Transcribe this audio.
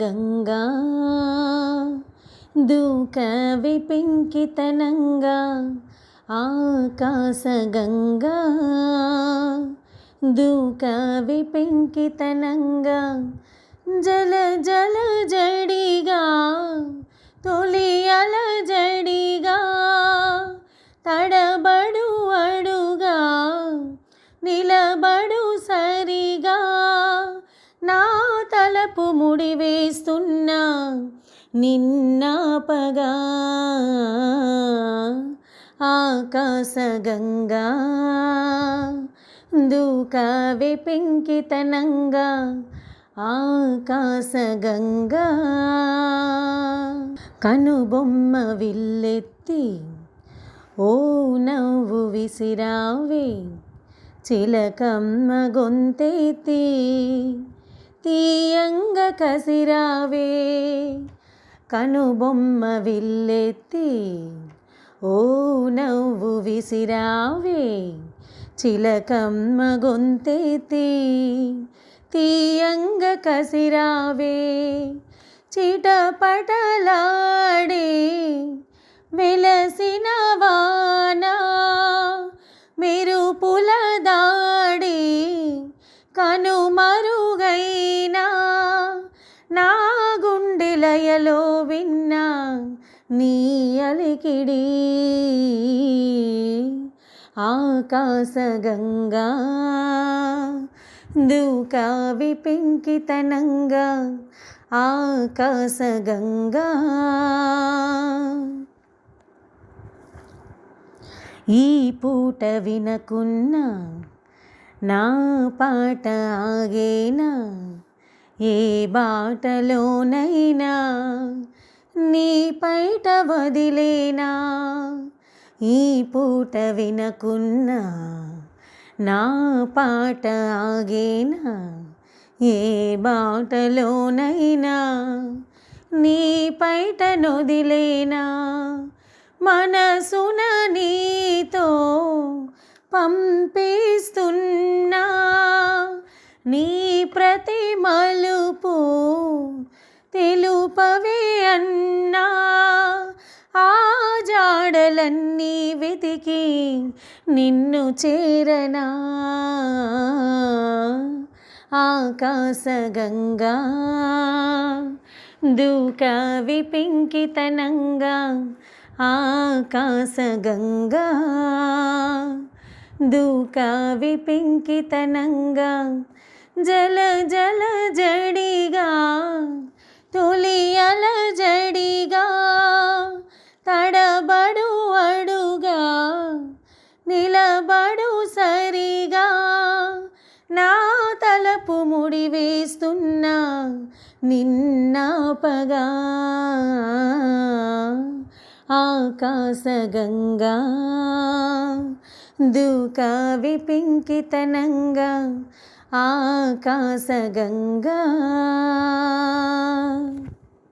గంగా దూకవి విపింకితనంగా ఆకాశ గంగా దూక విపింకితనంగా జల జల జడి ముడివేస్తున్నా నిన్నాపగా ఆకాశగంగా దూకావే పెంకితనంగా. ఆకాశగంగా కనుబొమ్మ విల్లెత్తి ఓ నవ్వు విసిరావే. చిలకమ్మ గొంతెత్తి తీయంగ కసిరావే కనుబొమ్మ విల్లెత్తి ఓ నవ్వు విసిరావే చిలకమ్మ గొంతెత్తి తీయంగ కసిరావే చిటపటలాడే వెలసిన వానా మెరుపుల దాడి కనుమరుగైనా గుండెలయలో విన్నా నీ అలికిడి. ఆకాశగంగా దూకావి విపింకితనంగా ఆకాశగంగా ఈ పూట వినకున్నా నా పాట ఆగేనా? ఏ బాటలోనైనా నీ పైట వదిలేనా? ఈ పూట వినకున్నా నా పాట ఆగేనా? ఏ బాటలోనైనా నీ పైట నొదిలేనా? మనసున నీతో పంపేస్తున్నా నీ ప్రతి తెలుపవే అన్నా. ఆ జాడలన్నీ వెతికి నిన్ను చేరనా. ఆకాశగంగా దూకావి విపింకితనంగా ఆకాశగంగా దూక విపింకితనంగా జల జల జడిగా ముడివేస్తున్నా నిన్నాపగా ఆకాశగంగా దూకావి పెంకితనంగా ఆకాశగంగా.